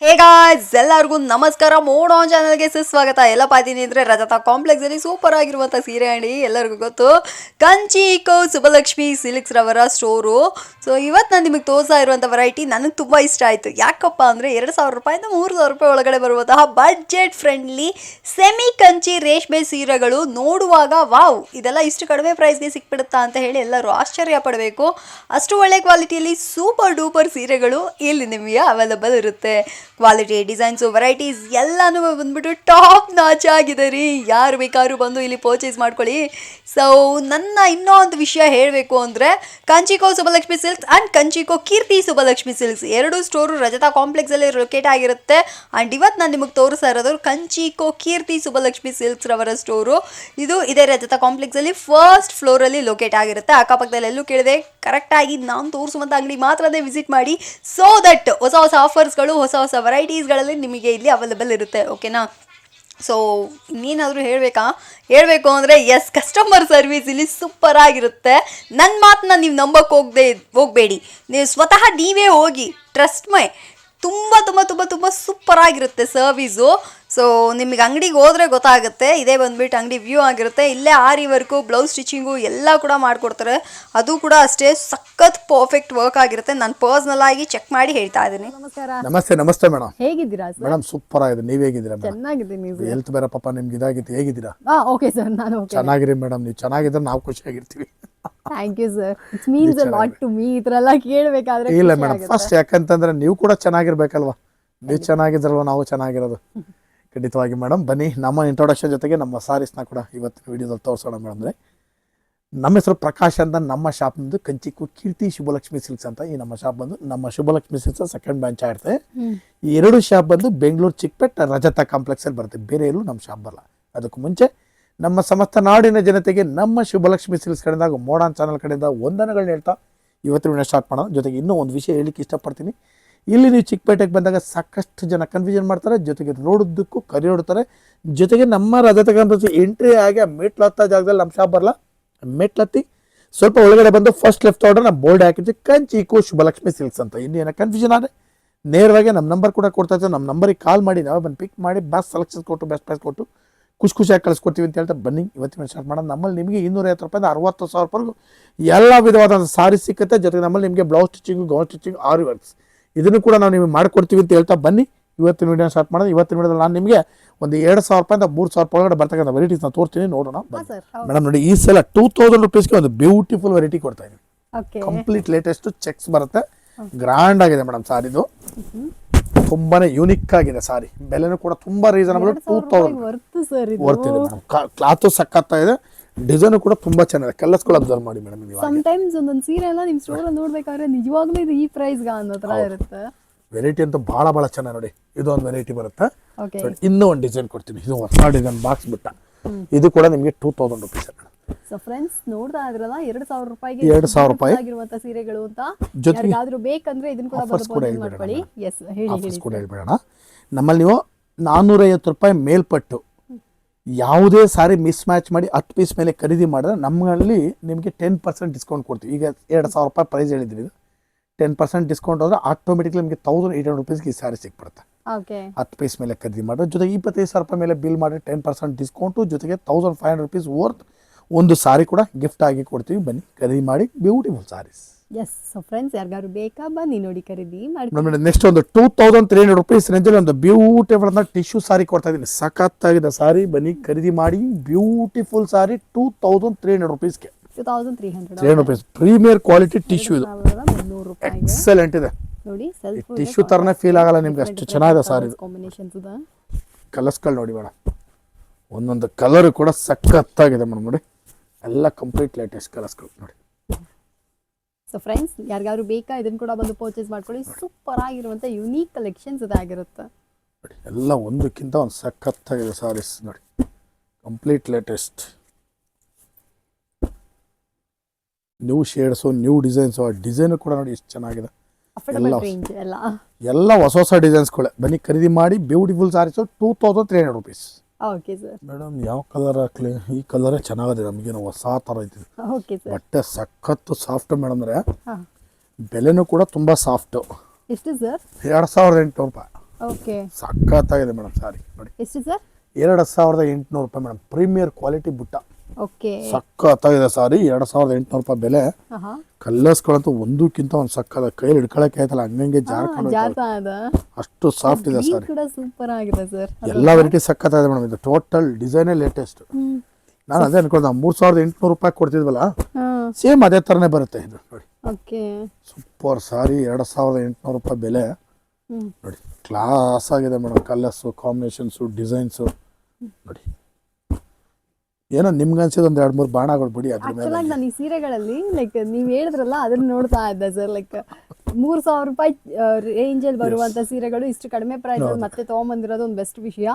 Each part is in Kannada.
ಹೇ ಗಾಯ್ಸ್ ಎಲ್ಲರಿಗೂ ನಮಸ್ಕಾರ. ಮೋಡೋ ಚಾನಲ್ಗೆ ಸುಸ್ವಾಗತ. ಎಲ್ಲ ಪಾತೀನಿ ಅಂದರೆ ರಜತ. ಕಾಂಪ್ಲೆಕ್ಸ್ ಅಲ್ಲಿ ಸೂಪರ್ ಆಗಿರುವಂಥ ಸೀರೆ ಅಂಗಡಿ ಎಲ್ಲರಿಗೂ ಗೊತ್ತು. ಕಂಚಿ ಕೋ ಸುಬ್ಬಲಕ್ಷ್ಮಿ, ಸಿಲ್ಕ್ಸ್ ರವರ ಸ್ಟೋರು ಸೊ ಇವತ್ತು ನಾನು ನಿಮಗೆ ತೋರಿಸ್ತಾ ಇರುವಂಥ ವೆರೈಟಿ ನನಗೆ ತುಂಬ ಇಷ್ಟ ಆಯಿತು. ಯಾಕಪ್ಪ ಅಂದರೆ ಎರಡು ಸಾವಿರ ರೂಪಾಯಿಂದ ಮೂರು ಸಾವಿರ ರೂಪಾಯಿ ಒಳಗಡೆ ಬರುವಂತಹ ಬಡ್ಜೆಟ್ ಫ್ರೆಂಡ್ಲಿ ಸೆಮಿ ಕಂಚಿ ರೇಷ್ಮೆ ಸೀರೆಗಳು ನೋಡುವಾಗ ವಾವ್, ಇದೆಲ್ಲ ಇಷ್ಟು ಕಡಿಮೆ ಪ್ರೈಸ್ಗೆ ಸಿಕ್ಬಿಡುತ್ತಾ ಅಂತ ಹೇಳಿ ಎಲ್ಲರೂ ಆಶ್ಚರ್ಯ ಪಡಬೇಕು. ಅಷ್ಟು ಒಳ್ಳೆ ಕ್ವಾಲಿಟಿಯಲ್ಲಿ ಸೂಪರ್ ಡೂಪರ್ ಸೀರೆಗಳು ಇಲ್ಲಿ ನಿಮಗೆ ಅವೈಲಬಲ್ ಇರುತ್ತೆ. ಕ್ವಾಲಿಟಿ ಡಿಸೈನ್ಸು ವೆರೈಟೀಸ್ ಎಲ್ಲನೂ ಬಂದ್ಬಿಟ್ಟು ಟಾಪ್ ನಾಚ್ ಆಗಿದೆ ರೀ. ಯಾರು ಬೇಕಾದ್ರೂ ಬಂದು ಇಲ್ಲಿ ಪರ್ಚೇಸ್ ಮಾಡ್ಕೊಳ್ಳಿ. ಸೊ ನನ್ನ ಇನ್ನೂ ಒಂದು ವಿಷಯ ಹೇಳಬೇಕು ಅಂದರೆ Kanchiko Subalakshmi silks and Kanchiko Keerthi Subalakshmi silks ಎರಡು ಸ್ಟೋರು ರಜತಾ ಕಾಂಪ್ಲೆಕ್ಸಲ್ಲಿ ಲೊಕೇಟ್ ಆಗಿರುತ್ತೆ. ಆ್ಯಂಡ್ ಇವತ್ತು ನಾನು ನಿಮಗೆ ತೋರಿಸ್ತಾ ಇರೋದು ಕಂಚಿಕೋ ಕೀರ್ತಿ ಸುಬಲಕ್ಷ್ಮಿ ಸಿಲ್ಕ್ಸ್ ರವರ ಸ್ಟೋರು ಇದು ಇದೇ ರಜತಾ ಕಾಂಪ್ಲೆಕ್ಸಲ್ಲಿ ಫಸ್ಟ್ ಫ್ಲೋರಲ್ಲಿ ಲೊಕೇಟ್ ಆಗಿರುತ್ತೆ. ಅಕ್ಕಪಕ್ಕದಲ್ಲಿ ಎಲ್ಲೂ ಕೇಳಿದೆ. ಕರೆಕ್ಟಾಗಿ ನಾನು ತೋರಿಸುವಂಥ ಅಂಗಡಿ ಮಾತ್ರನೇ ವಿಸಿಟ್ ಮಾಡಿ. ಸೊ ದಟ್ ಹೊಸ ಹೊಸ ಆಫರ್ಸ್ಗಳು ಹೊಸ ಹೊಸ ವೆರೈಟೀಸ್ಗಳಲ್ಲಿ ನಿಮಗೆ ಇಲ್ಲಿ ಅವೈಲೇಬಲ್ ಇರುತ್ತೆ. ಓಕೆನಾ ಸೊ ಇನ್ನೇನಾದರೂ ಹೇಳಬೇಕಾ? ಹೇಳಬೇಕು ಅಂದರೆ ಎಸ್ ಕಸ್ಟಮರ್ ಸರ್ವಿಸ್ ಇಲ್ಲಿ ಸೂಪರ್ ಆಗಿರುತ್ತೆ. ನನ್ನ ಮಾತನ್ನ ನೀವು ನಂಬಕ್ಕೆ ಹೋಗದೆ, ಹೋಗಬೇಡಿ. ನೀವು ಸ್ವತಃ ನೀವೇ ಹೋಗಿ ಟ್ರಸ್ಟ್ ಮೈ, ತುಂಬ ತುಂಬ ತುಂಬ ತುಂಬ ಸೂಪರ್ ಆಗಿರುತ್ತೆ ಸರ್ವಿಸು ಸೊ ನಿಮಗೆ ಅಂಗಡಿಗೆ ಹೋದ್ರೆ ಗೊತ್ತಾಗುತ್ತೆ. ಇದೇ ಬಂದ್ಬಿಟ್ಟು ಅಂಗಡಿ ವ್ಯೂ ಆಗಿರುತ್ತೆ. ಇಲ್ಲೇ ಆರಿ ವರ್ಕು ಬ್ಲೌಸ್ ಸ್ಟಿಚಿಂಗು ಎಲ್ಲ ಕೂಡ ಮಾಡಿಕೊಡ್ತಾರೆ. ಅದು ಕೂಡ ಅಷ್ಟೇ ಸಖತ್ ಪರ್ಫೆಕ್ಟ್ ವರ್ಕ್ ಆಗಿರುತ್ತೆ. ನಾನು ಪರ್ಸ್ನಲ್ ಆಗಿ ಚೆಕ್ ಮಾಡಿ ಹೇಳ್ತಾ ಇದ್ದೀನಿ. ನಮಸ್ಕಾರ. ನಮಸ್ತೆ ನಮಸ್ತೆ ಮೇಡಮ್ ಹೇಗಿದ್ದೀರಾ ಸರ್? ಮೇಡಮ್ ಸೂಪರ್ ಆಗಿದೆ. ನೀವ್ ಹೇಗಿದ್ದೀರಾ ಮೇಡಮ್ ಚೆನ್ನಾಗಿದ್ದೀನಿ ಸರ್. ಹೆಲ್ತ್ ಬೇರೆ ಪಾಪ ನಿಮ್ಗೆ ಇದಾಗಿತ್ತು. ಹೇಗಿದ್ದೀರಾ? ಹಾ ಓಕೆ ಸರ್. ನಾನು ಓಕೆ ಚೆನ್ನಾಗಿರಿ ಮೇಡಮ್ ನೀವು ಚೆನ್ನಾಗಿದ್ರೆ ನಾವು ಖುಷಿಯಾಗಿರ್ತೀವಿ. Thank you sir it's means a lot to me ಈ ಥರ ಎಲ್ಲ ಕೇಳಬೇಕಾದ್ರೆ ಇಲ್ಲ ಮೇಡಮ್ ಫಸ್ಟ್ ಯಾಕಂತಂದ್ರೆ ನೀವು ಕೂಡ ಚೆನ್ನಾಗಿರ್ಬೇಕಲ್ವಾ? ನೀವು ಚೆನ್ನಾಗಿದ್ರಲ್ವ ನಾವು ಚೆನ್ನಾಗಿರೋದು. ಖಂಡಿತವಾಗಿ ಮೇಡಮ್. ಬನ್ನಿ ನಮ್ಮ ಇಂಟ್ರೊಡಕ್ಷನ್ ಜೊತೆಗೆ ನಮ್ಮ ಸಾರೀಸ್ನ ಕೂಡ ಇವತ್ತಿನ ವಿಡಿಯೋದಲ್ಲಿ ತೋರಿಸೋಣ ಮೇಡಮ್ ಅಂದರೆ ನಮ್ಮ ಹೆಸರು ಪ್ರಕಾಶ್ ಅಂತ ನಮ್ಮ ಶಾಪ್ ಬಂದು ಕಂಚಿಕು ಕೀರ್ತಿ ಶುಭಲಕ್ಷ್ಮಿ ಸಿಲ್ಕ್ಸ್ ಅಂತ ಈ ನಮ್ಮ ಶಾಪ್ ಬಂದು ನಮ್ಮ ಶುಭಲಕ್ಷ್ಮಿ ಸಿಲ್ಕ್ಸ್ ಸೆಕೆಂಡ್ ಬ್ಯಾಂಚ್ ಆಗಿರುತ್ತೆ. ಈ ಎರಡು ಶಾಪ್ ಬಂದು ಬೆಂಗಳೂರು ಚಿಕ್ಕಪೇಟ್ ರಜತ ಕಾಂಪ್ಲೆಕ್ಸ್ ಅಲ್ಲಿ ಬರುತ್ತೆ. ಬೇರೆ ಎಲ್ಲೂ ನಮ್ಮ ಶಾಪ್ ಬರಲ್ಲ. ಅದಕ್ಕೂ ಮುಂಚೆ ನಮ್ಮ ಸಮಸ್ತ ನಾಡಿನ ಜನತೆಗೆ ನಮ್ಮ ಶುಭಲಕ್ಷ್ಮಿ ಸಿಲ್ಕ್ಸ್ ಕಡೆಯಿಂದ ಮೋಡಾನ್ ಚಾನಲ್ ಕಡೆಯಿಂದ ವಂದನೆಗಳನ್ನ ಹೇಳ್ತಾ ಇವತ್ತಿನ ವಿಡಿಯೋ ಸ್ಟಾರ್ಟ್ ಮಾಡೋಣ. ಜೊತೆಗೆ ಇನ್ನೂ ಒಂದು ವಿಷಯ ಹೇಳಿಕ್ಕೆ ಇಷ್ಟಪಡ್ತೀನಿ. ಇಲ್ಲಿ ನೀವು ಚಿಕ್ಕಪೇಟೆಗೆ ಬಂದಾಗ ಸಾಕಷ್ಟು ಜನ ಕನ್ಫ್ಯೂಷನ್ ಮಾಡ್ತಾರೆ, ಜೊತೆಗೆ ರೋಡುದ್ದಕ್ಕೂ ಕರಿ ಹೊಡ್ತಾರೆ. ಜೊತೆಗೆ ನಮ್ಮ ರಜೆ ಕಾಂಪ್ಲೆಕ್ಸ್ ಎಂಟ್ರಿ ಆಗಿ ಆ ಮೆಟ್ಲತ್ತ ಜಾಗದಲ್ಲಿ ನಮ್ಮ ಶಾಪ್ ಬರಲ್ಲ. ಮೆಟ್ಲತ್ತಿ, ಸ್ವಲ್ಪ ಒಳಗಡೆ ಬಂದು ಫಸ್ಟ್ ಲೆಫ್ಟ್ ಆರ್ಡರ್ ನಾವು ಬೋರ್ಡ್ ಹಾಕಿದ್ವಿ ಕಂಚಿಕು ಶುಭಲಕ್ಷ್ಮಿ ಸಿಲ್ಕ್ಸ್ ಅಂತ. ಇನ್ನೇನು ಕನ್ಫ್ಯೂಷನ್ ಆದರೆ ನೇರವಾಗಿ ನಮ್ಮ ನಂಬರ್ ಕೂಡ ಕೊಡ್ತಾ ಇದ್ದಾರೆ ನಮ್ಮ ನಂಬರಿಗೆ ಕಾಲ್ ಮಾಡಿ, ನಾವೇ ಬಂದು ಪಿಕ್ ಮಾಡಿ ಬೆಸ್ಟ್ ಸೆಲೆಕ್ಷನ್ ಕೊಟ್ಟು ಬೆಸ್ಟ್ ಪ್ರೈಸ್ ಕೊಟ್ಟು ಖುಷಿ ಖುಷಿಯಾಗಿ ಕಳಿಸ್ಕೊಡ್ತೀವಿ ಅಂತ ಹೇಳ್ತಾ ಬನ್ನಿ. ಇವತ್ತಿನ ಸ್ಟಾರ್ಟ್ ಮಾಡೋಣ ನಮ್ಮಲ್ಲಿ ನಿಮಗೆ ಇನ್ನೂರೈವತ್ತು ರೂಪಾಯಿಂದ ಅರವತ್ತು ಸಾವಿರ ರೂಪಾಯಿಗೂ ಎಲ್ಲ ವಿಧವಾದ ಸಾರಿ ಸಿಕ್ಕುತ್ತೆ. ಜೊತೆಗೆ ನಮ್ಮಲ್ಲಿ ನಿಮಗೆ blouse stitching gown stitching aari works ಇದನ್ನು ಕೂಡ ನಾವು ನಿಮಗೆ ಮಾಡಿಕೊಡ್ತೀವಿ ಅಂತ ಹೇಳ್ತಾ ಬನ್ನಿ. ಇವತ್ತಿನ ವಿಡಿಯೋ ಸ್ಟಾರ್ಟ್ ಮಾಡೋದು ಇವತ್ತಿನ ವಿಡಿಯೋದಲ್ಲಿ ನಾನು ನಿಮಗೆ ಒಂದು ಎರಡು ಸಾವಿರ ರೂಪಾಯಿಂದ ಮೂರು ಸಾವಿರ ರೂಪಾಯಿ ಒಳಗಡೆ ಬರ್ತಕ್ಕಂಥ ವೆರೈಟೀಸ್ನ ತೋರ್ತೀನಿ ನೋಡೋಣ ಮೇಡಮ್ ನೋಡಿ ಈ ಸಲ ಟೂ ತೌಸಂಡ್ ರುಪೀಸ್ಗೆ ಒಂದು ಬ್ಯೂಟಿಫುಲ್ ವೆರೈಟಿ ಕೊಡ್ತಾ ಇದ್ದೀನಿ ಕಂಪ್ಲೀಟ್ ಲೇಟೆಸ್ಟ್ ಚೆಕ್ಸ್ ಬರುತ್ತೆ. ಗ್ರ್ಯಾಂಡ್ ಆಗಿದೆ ಮೇಡಮ್ ಸಾರಿ ಇದು. ತುಂಬಾನೇ ಯೂನಿಕ್ ಆಗಿದೆ ಸಾರಿ ಬೆಲೆನೂ ಕೂಡ ತುಂಬಾ ರೀಸನಬಲ್ ಟೂ ತೌಸಂಡ್ ವರ್ತಿದೆ ಕ್ಲಾತು ಸಕ್ಕತ್ತಾ ಇದೆ. ಡಿಸೈನು ಕೂಡ ತುಂಬಾ ಚೆನ್ನಾಗಿದೆ. ಕಲರ್ಸ್ಗಳು ಅಬ್ಸರ್ವ್ ಮಾಡಿ ಮೇಡಮ್ ನೀವು ಸಮ್ ಟೈಮ್ಸ್ ಒಂದೊಂದು ಸೀರೆ ಎಲ್ಲ ನಿಮ್ಮ ಸ್ಟೋರ್ ಅಲ್ಲಿ ನೋಡ್ಬೇಕಾದ್ರೆ ನಿಜವಾಗ್ಲೂ ಇದು ಈ ಪ್ರೈಸ್ಗೆ ಅನ್ನೋ ತರ ಇರುತ್ತೆ. ವೆರೈಟಿ ಅಂತೂ ಬಹಳ ಬಹಳ ಚೆನ್ನಾಗಿ ನೋಡಿ. ಇದು ಒಂದು ವೆರೈಟಿ ಬರುತ್ತೆ ಇನ್ನೂ ಒಂದು ಡಿಸೈನ್ ಕೊಡ್ತೀನಿ. ಇದು ಹೊಸ ಡಿಸೈನ್ ಬಾಕ್ಸ್ ಬಿಟ್ಟ. ಇದು ಕೂಡ ನಿಮಗೆ two thousand rupees so friends ನೋಡ್ತಾ ಇದ್ರಲ್ಲ ಎರಡು ಸಾವಿರ ರೂಪಾಯಿಗೆ ಎರಡು ಸಾವಿರ ರೂಪಾಯಿ. ಆಗಿರುವಂತ ಸೀರೆಗಳು ಅಂತ. ಯಾರಿಗಾದ್ರೂ ಬೇಕಂದ್ರೆ ಇದನ್ನ ಕೂಡ ಕೂಡ ಹೇಳ್ಬೇಡ ಮಾಡ್ಕೊಳ್ಳಿ. ಎಸ್ ಹೇಳಿ ಕೂಡ ಹೇಳ್ಬೇಡ ನಮ್ಮಲ್ಲಿ ನೀವು ನಾನ್ನೂರೈವತ್ತು ರೂಪಾಯಿ ಮೇಲ್ಪಟ್ಟು ಯಾವುದೇ ಸಾರಿ ಮಿಸ್ ಮ್ಯಾಚ್ ಮಾಡಿ ಹತ್ತು ಪೀಸ್ ಮೇಲೆ ಖರೀದಿ ಮಾಡಿದ್ರೆ ನಮ್ಮಲ್ಲಿ ನಿಮಗೆ ಟೆನ್ ಪರ್ಸೆಂಟ್ ಡಿಸ್ಕೌಂಟ್ ಕೊಡ್ತೀವಿ. ಈಗ ಎರಡು ಸಾವಿರ ರೂಪಾಯಿ ಪ್ರೈಸ್ ಹೇಳಿದ್ರಿ ಟೆನ್ ಪರ್ಸೆಂಟ್ ಡಿಸ್ಕೌಂಟ್ ಹೋದ್ರೆ ಆಟೋಮೆಟಿಕ್ಲಿ ನಿಮಗೆ ತೌಸಂಡ್ ಏಟ್ ಹಂಡ್ರೆಡ್ ರುಪೀಸ್ಗೆ ಈ ಸಾರಿ ಸಿಕ್ಬಿಡುತ್ತೆ. ಹತ್ತು ಪೀಸ್ ಮೇಲೆ ಖರೀದಿ ಮಾಡಿದ್ರೆ ಜೊತೆಗೆ ಇಪ್ಪತ್ತೈದು ಸಾವಿರ ರೂಪಾಯಿ ಮೇಲೆ ಬಿಲ್ ಮಾಡಿ ಟೆನ್ ಪರ್ಸೆಂಟ್ ಡಿಸ್ಕೌಂಟು ಜೊತೆಗೆ thousand five hundred rupees worth ಒಂದು ಸಾರಿ ಕೂಡ ಗಿಫ್ಟ್ ಆಗಿ ಕೊಡ್ತೀವಿ. ಬನ್ನಿ ಖರೀದಿ ಮಾಡಿ beautiful saris yes so friends ಯಾರಿಗಾದ್ರು ಬೇಕಾ ಬನ್ನಿ ನೋಡಿ ಖರೀದಿ ಮಾಡಿ ಮೇಡಮ್ ನೆಕ್ಸ್ಟ್ ಒಂದು two thousand three hundred rupees ರೇಂಜಲ್ಲಿ ಒಂದು ಬ್ಯೂಟಿಫುಲ್ ಅಂತ ಟಿಶ್ಯೂ ಸಾರಿ ಕೊಡ್ತಾ ಇದ್ದೀನಿ. ಸಖತ್ತಾಗಿದೆ ಸಾರಿ ಬನ್ನಿ ಖರೀದಿ ಮಾಡಿ. Beautiful sari two thousand three hundred ರುಪೀಸ್ಗೆ two thousand three hundred three hundred rupees premier quality tissue ಇದು. ಮುನ್ನೂರು ರೂಪಾಯಿಗೆ ಎಕ್ಸಲೆಂಟ್ ಇದೆ. ನೋಡಿ ಸೆಲ್ಫ್ ಟಿಶ್ಯೂ ಥರನೇ ಫೀಲ್ ಆಗಲ್ಲ ನಿಮ್ಗೆ ಅಷ್ಟು ಚೆನ್ನಾಗಿದೆ ಸಾರಿ ಇದು. ಕಾಂಬಿನೇಷನ್ಸ್ ಇದೆ. ಕಲರ್ಸ್ಗಳು ನೋಡಿ ಮೇಡಮ್ ಒಂದೊಂದು ಕಲರ್ ಕೂಡ ಸಖತ್ತಾಗಿದೆ ಮೇಡಮ್ ನೋಡಿ. ಎಲ್ಲ ಕಂಪ್ಲೀಟ್ ಲೇಟೆಸ್ಟ್ ಕಲರ್ಸ್ಗಳು ನೋಡಿ. ಸೊ ಫ್ರೆಂಡ್ಸ್ ಯಾರಿಗಾದ್ರು ಬೇಕಾ ಇದನ್ನ ಕೂಡ ಬಂದು ಪರ್ಚೇಸ್ ಮಾಡ್ಕೊಳ್ಳಿ. ಸೂಪರ್ ಆಗಿರುವಂತ ಯುನೀಕ್ ಕಲೆಕ್ಷನ್ಸ್ ಇದಾಗಿರುತ್ತೆ. ನೋಡಿ ಎಲ್ಲ ಒಂದಕ್ಕಿಂತ ಒಂದು ಸಖತ್ತಾಗಿದೆ ಸಾರೀಸ್ ನೋಡಿ. Complete latest new shades new designs ಆ ಡಿಸೈನ್ ಕೂಡ ನೋಡಿ ಎಷ್ಟು ಚೆನ್ನಾಗಿದೆ. ಎಲ್ಲ ಎಲ್ಲ. ಹೊಸ ಹೊಸ ಡಿಸೈನ್ಸ್ಗಳೇ ಬನ್ನಿ ಖರೀದಿ ಮಾಡಿ beautiful saris two thousand three hundred rupees okay sir madam ಯಾವ ಕಲರ್ ಹಾಕ್ಲಿ? ಈ ಕಲರೇ ಚೆನ್ನಾಗಿದೆ ನಮಗೇನು ಹೊಸ ಥರ ಐತಿ. ಓಕೆ ಸರ್ ಬಟ್ಟೆ ಸಖತ್ತು ಸಾಫ್ಟ್ ಮೇಡಮ್ ಅಂದರೆ ಹಾ. ಬೆಲೆನೂ ಕೂಡ ತುಂಬ ಸಾಫ್ಟು ಎಷ್ಟು ಸರ್ ಎರಡು ಸಾವಿರದ ಎಂಟುನೂರು ರೂಪಾಯಿ. ಓಕೆ ಸಖತ್ತಾಗಿದೆ ಮೇಡಮ್ ಸಾರಿ ನೋಡಿ. ಎಷ್ಟು ಸರ್ ಎರಡು ಸಾವಿರದ ಎಂಟುನೂರು ರೂಪಾಯಿ madam. Premier quality butta. Okay. ಸಖತ್ತಾಗಿದೆ ಸಾರಿ ಎರಡು ಸಾವಿರದ ಎಂಟುನೂರು ರೂಪಾಯಿ ಬೆಲೆ. ಕಲ್ಲರ್ಸ್ಗಳಂತೂ ಒಂದಕ್ಕಿಂತ ಒಂದು ಸಕ್ಕದ ಕೈಲಿ ಹಿಡ್ಕೊಳಕ್ಕೆ ಆಯ್ತಲ್ಲ ಹಂಗಂಗೆ ಜಾರ್ಕೊಂಡು ಅಷ್ಟು ಸಾಫ್ಟ್ ಇದೆ ಸರ್. ಸೂಪರ್ ಆಗಿದೆ ಸರ್ ಎಲ್ಲ ವೆರೈಟಿ ಸಕ್ಕತ್ತಾಗಿದೆ ಮೇಡಮ್ ಇದು ಟೋಟಲ್ ಡಿಸೈನೇ ಲೇಟೆಸ್ಟ್ ನಾನು ಅದೇ ಅನ್ಕೊಂಡೆ ಮೂರ್ ಸಾವಿರದ ಎಂಟುನೂರು ರೂಪಾಯಿ ಕೊಡ್ತಿದ್ವಲ್ಲ ಸೇಮ್ ಅದೇ ತರನೇ ಬರುತ್ತೆ ಇದು ನೋಡಿ. ಓಕೆ. ಸೂಪರ್ ಸಾರಿ ಎರಡು ಸಾವಿರದ ಎಂಟುನೂರು ರೂಪಾಯಿ ಬೆಲೆ. ನೋಡಿ ಕ್ಲಾಸ್ ಆಗಿದೆ ಮೇಡಮ್ ಕಲರ್ಸು ಕಾಂಬಿನೇಷನ್ಸು ಡಿಸೈನ್ಸು ನೋಡಿ. ಏನೋ ನಿಮ್ಗೆ ಅನ್ಸಿದ ಒಂದು ಎರಡು ಮೂರು ಬಾಣಗಳು ಬಿಡಿ ಅದ್ರ ಮೇಲೆ. ನಾನು ಈ ಸೀರೆಗಳಲ್ಲಿ ಲೈಕ್ ನೀವ್ ಹೇಳಿದ್ರಲ್ಲ ಅದನ್ನ ನೋಡ್ತಾ ಇದ್ದೆ ಸರ್ ಲೈಕ್ ಮೂರ್ ಸಾವಿರ ರೂಪಾಯಿ ರೇಂಜ್ ಅಲ್ಲಿ ಬರುವಂತ ಸೀರೆಗಳು ಇಷ್ಟು ಕಡಿಮೆ ಪ್ರೈಸ್ ಅಲ್ಲಿ ಮತ್ತೆ ತಗೊಂಬಂದಿರೋದು ಒಂದು ಬೆಸ್ಟ್ ವಿಷಯ.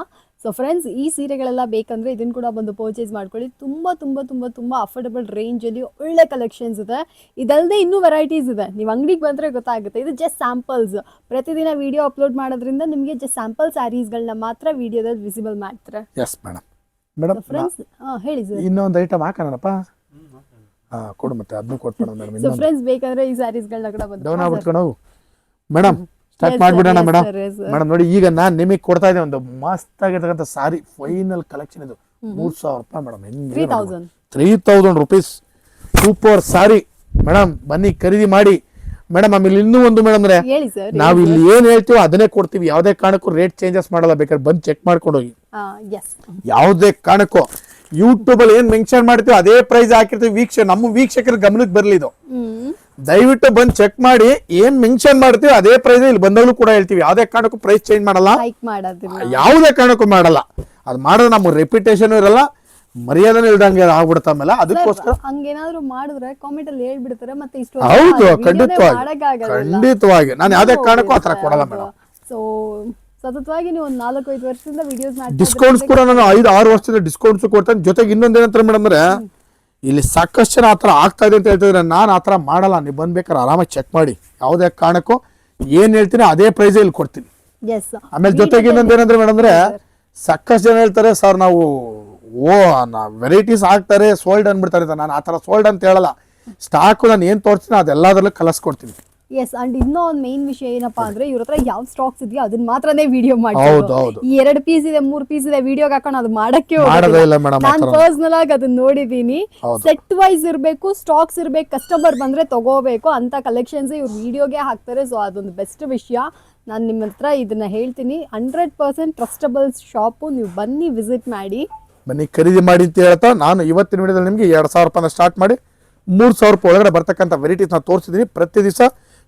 ಸೊ ಫ್ರೆಂಡ್ಸ್ ಈ ಸೀರೆಗಳೆಲ್ಲ ಬೇಕಂದ್ರೆ ಇದನ್ನ ಕೂಡ ಬಂದು ಪರ್ಚೇಸ್ ಮಾಡ್ಕೊಳ್ಳಿ. ತುಂಬಾ ತುಂಬಾ ತುಂಬಾ ತುಂಬಾ ಅಫೋರ್ಡಬಲ್ ರೇಂಜ್ ಅಲ್ಲಿ ಒಳ್ಳೆ ಕಲೆಕ್ಷನ್ಸ್ ಇದೆ. ಇದಲ್ಲದೆ ಇನ್ನೂ ವೆರೈಟೀಸ್ ಇದೆ. ನೀವು ಅಂಗಡಿಗೆ ಬಂದ್ರೆ ಗೊತ್ತಾಗುತ್ತೆ. ಇದು ಜಸ್ಟ್ ಸ್ಯಾಂಪಲ್ಸ್ ಪ್ರತಿದಿನ ವಿಡಿಯೋ ಅಪ್ಲೋಡ್ ಮಾಡೋದ್ರಿಂದ ನಿಮಗೆ ಜಸ್ಟ್ ಸ್ಯಾಂಪಲ್ ಸ್ಯಾರೀಸ್ಗಳನ್ನ ಮಾತ್ರ ವಿಡಿಯೋದಲ್ಲಿ ವಿಸಿಬಲ್ ಮಾಡ್ತಾರೆ. ಎಸ್ ಮೇಡಮ್ ಮೇಡಮ್ ಫ್ರೆಂಡ್ಸ್ ಹೇಳಿ ಸರ್ ಇನ್ನೊಂದು ಐಟಮ್ ಹಾಕೋಣಪ್ಪ ಹಾಂ ಕೊಡು ಮತ್ತೆ ಅದನ್ನು ಕೊಟ್ಬಿಡೋಣ ಮೇಡಮ್ ಸೊ ಇನ್ನೊಂದು. ಫ್ರೆಂಡ್ಸ್ ಬೇಕಾದ್ರೆ ಈ ಸ್ಯಾರೀಸ್ಗಳನ್ನ ಕೂಡ ಬಂದು ಡೌನ್ ಆಗ್ಬಿಟ್ಕೊಂಡು ಹೋಗು. ಮೇಡಮ್ ಸ್ಟಾರ್ಟ್ ಮಾಡಿಬಿಡೋಣ ಮೇಡಮ್. ಮೇಡಮ್ ನೋಡಿ ಈಗ ನಾನು ನಿಮಗೆ ಕೊಡ್ತಾ ಇದ್ದೆ ಒಂದು ಮಸ್ತ್ ಆಗಿರ್ತಕ್ಕಂಥ ಸಾರಿ ಫೈನಲ್ ಕಲೆಕ್ಷನ್ ಇದು ಮೂರು ಸಾವಿರ ರೂಪಾಯಿ ಮೇಡಮ್ ಹೆಂಗೆ three thousand rupees super sari madam ಬನ್ನಿ ಖರೀದಿ ಮಾಡಿ. ಮೇಡಮ್ ಆಮೇಲೆ ಇನ್ನೂ ಒಂದು ಮೇಡಮ್ ಅಂದ್ರೆ ಹೇಳಿ ಸರ್ ನಾವು ಇಲ್ಲಿ ಏನ್ ಹೇಳ್ತೀವೋ ಅದನ್ನೇ ಕೊಡ್ತೀವಿ. ಯಾವುದೇ ಕಾರಣಕ್ಕೂ ರೇಟ್ ಚೇಂಜಸ್ ಮಾಡಲ್ಲ ಬೇಕಾದ್ರೆ ಬಂದು ಚೆಕ್ ಮಾಡ್ಕೊಂಡು ಹೋಗಿ ಎಸ್ ಯಾವುದೇ ಕಾರಣಕ್ಕೂ. ಯೂಟ್ಯೂಬ್ ಅಲ್ಲಿ ಏನ್ ಮೆನ್ಷನ್ ಮಾಡ್ತೀವಿ ಅದೇ ಪ್ರೈಸ್ ಹಾಕಿರ್ತೀವಿ ವೀಕ್ಷಕ ನಮ್ಮ ವೀಕ್ಷಕರ ಗಮನಕ್ಕೆ ಬರಲಿ ಇದು. ದಯವಿಟ್ಟು ಬಂದು ಚೆಕ್ ಮಾಡಿ ಏನ್ ಮೆನ್ಷನ್ ಮಾಡ್ತೀವಿ ಅದೇ ಪ್ರೈಸ್ ಇಲ್ಲಿ ಬಂದವಳು ಕೂಡ ಹೇಳ್ತೀವಿ. ಯಾವುದೇ ಕಾರಣಕ್ಕೂ ಪ್ರೈಸ್ ಚೇಂಜ್ ಮಾಡಲ್ಲ. ಯಾವ್ದೇ ಮಾಡೋದಿಲ್ಲ. ಯಾವುದೇ ಕಾರಣಕ್ಕೂ ಮಾಡಲ್ಲ. ಅದು ಮಾಡಿದ್ರೆ ನಮ್ಮ ರೆಪ್ಯುಟೇಷನ್ ಇರಲ್ಲ. ಮರ್ಯಾದನೆ ಇಲ್ದಂಗೆ ಆಗ್ಬಿಡುತ್ತೆ ಆಮೇಲೆ ಅದಕ್ಕೋಸ್ಕರ ಹಂಗೇನಾದ್ರು ಮಾಡಿದ್ರೆ ಕಾಮೆಂಟ್ ಅಲ್ಲಿ ಹೇಳ್ಬಿಡ್ತಾರೆ ಮತ್ತೆ ಇಷ್ಟು ಹೌದು ಖಂಡಿತವಾಗಿ. ಖಂಡಿತವಾಗಿ. ನಾನು ಯಾವ್ದೇ ಕಾರಣಕ್ಕೂ ಆತರ ಕೊಡಲ್ಲ ಮೇಡಮ್. ಸೊ ಸತತವಾಗಿ ನೀವು ಒಂದು ನಾಲ್ಕು ಐದು ವರ್ಷದಿಂದ ವಿಡಿಯೋಸ್ ಮಾಡಿ ಡಿಸ್ಕೌಂಟ್ಸ್ ಕೂಡ ನಾನು ಐದು ಆರು ವರ್ಷದಿಂದ ಡಿಸ್ಕೌಂಟ್ಸ್ ಕೊಡ್ತೇನೆ. ಜೊತೆಗೆ ಇನ್ನೊಂದು ಏನಂತಾರೆ ಮೇಡಮ್ ಅಂದ್ರೆ ಇಲ್ಲಿ ಸಾಕಷ್ಟು ಜನ ಆತರ ಆಗ್ತಾ ಇದೆ ಅಂತ ಹೇಳ್ತಿದ್ರೆ. ನಾನು ಆತರ ಮಾಡಲ್ಲ. ನೀವು ಬಂದ್ಬೇಕಾದ್ರೆ ಆರಾಮಾಗಿ ಚೆಕ್ ಮಾಡಿ. ಯಾವುದೇ ಕಾರಣಕ್ಕೂ ಏನ್ ಹೇಳ್ತೀನಿ ಅದೇ ಪ್ರೈಸ್ ಇಲ್ಲಿ ಕೊಡ್ತೀನಿ. ಆಮೇಲೆ ಜೊತೆಗೆ ಇನ್ನೊಂದು ಏನಂದ್ರೆ ಮೇಡಮ್ ಅಂದ್ರೆ ಸಾಕಷ್ಟು ಜನ ಹೇಳ್ತಾರೆ ಸರ್ ನಾವು ಓ ವೆರೈಟೀಸ್ ಹಾಕ್ತಾರೆ ಸೋಲ್ಡ್ ಅಂದ್ಬಿಡ್ತಾರೆ ಅಂತ ನಾನು ಆ ಥರ ಸೋಲ್ಡ್ ಅಂತ ಹೇಳಲ್ಲ. ಸ್ಟಾಕು ನಾನು ಏನು ತೋರಿಸ್ತೀನಿ ಅದೆಲ್ಲದರಲ್ಲೂ ಕಲಿಸ್ಕೊಡ್ತೀನಿ. ಎಸ್ ಅಂಡ್ ಇನ್ನೂ ಒಂದು ಮೇನ್ ವಿಷಯ ಏನಪ್ಪಾ ಅಂದ್ರೆ ಇವ್ರ ಹತ್ರ ಯಾವ ಸ್ಟಾಕ್ಸ್ ಇದೆಯೋ ಅದನ್ನ ಮಾತ್ರನೇ ವಿಡಿಯೋ ಮಾಡಿ ಈ ಎರಡು ಪೀಸ್ ಇದೆ ಮೂರ್ ಪೀಸ್ ಇದೆ ವಿಡಿಯೋಗೆ ಹಾಕೊಂಡು ಅದು ಮಾಡಕ್ಕೆ ನಾನು ಪರ್ಸನಲ್ ಆಗಿ ಅದನ್ನ ನೋಡಿದೀನಿ ಸೆಟ್ ವೈಸ್ ಇರಬೇಕು ಸ್ಟಾಕ್ಸ್ ಇರಬೇಕು ಕಸ್ಟಮರ್ ಬಂದ್ರೆ ತಗೋಬೇಕು ಅಂತ ಕಲೆಕ್ಷನ್ಸ್ ಇವ್ರು ವಿಡಿಯೋಗೆ ಹಾಕ್ತಾರೆ. ಸೊ ಅದೊಂದು ಬೆಸ್ಟ್ ವಿಷಯ. ನಾನು ನಿಮ್ಮ ಹತ್ರ ಇದನ್ನ ಹೇಳ್ತೀನಿ. ಹಂಡ್ರೆಡ್ ಪರ್ಸೆಂಟ್ ಟ್ರಸ್ಟಬಲ್ ಶಾಪು ನೀವು ಬನ್ನಿ ವಿಸಿಟ್ ಮಾಡಿ. ಬನ್ನಿ, ಖರೀದಿ ಮಾಡಿ ಅಂತ ಹೇಳ್ತಾ ನಾನು ಇವತ್ತಿನ ವಿಡಿಯೋದಲ್ಲಿ ನಿಮಗೆ ಎರಡು ಸಾವಿರ ರೂಪಾಯಿ ಸ್ಟಾರ್ಟ್ ಮಾಡಿ ಮೂರು ಸಾವಿರ ರೂಪಾಯಿ ಒಳಗಡೆ ಬರ್ತಕ್ಕಂಥ ವೆರೈಟೀಸ್ ನಾನು ತೋರಿಸಿದ್ದೀನಿ. ಪ್ರತಿ ದಿವಸ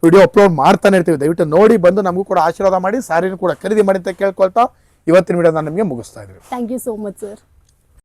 ವಿಡಿಯೋ ಅಪ್ಲೋಡ್ ಮಾಡ್ತಾನೆ ಇರ್ತೀವಿ. ದಯವಿಟ್ಟು ನೋಡಿ, ಬಂದು ನಮಗೂ ಕೂಡ ಆಶೀರ್ವಾದ ಮಾಡಿ, ಸಾರಿನೂ ಕೂಡ ಖರೀದಿ ಮಾಡಿ ಅಂತ ಕೇಳ್ಕೊಳ್ತಾ ಇವತ್ತಿನ ವಿಡಿಯೋ ನಾನು ನಿಮಗೆ ಮುಗಿಸ್ತಾ ಇದ್ದೀನಿ thank you so much sir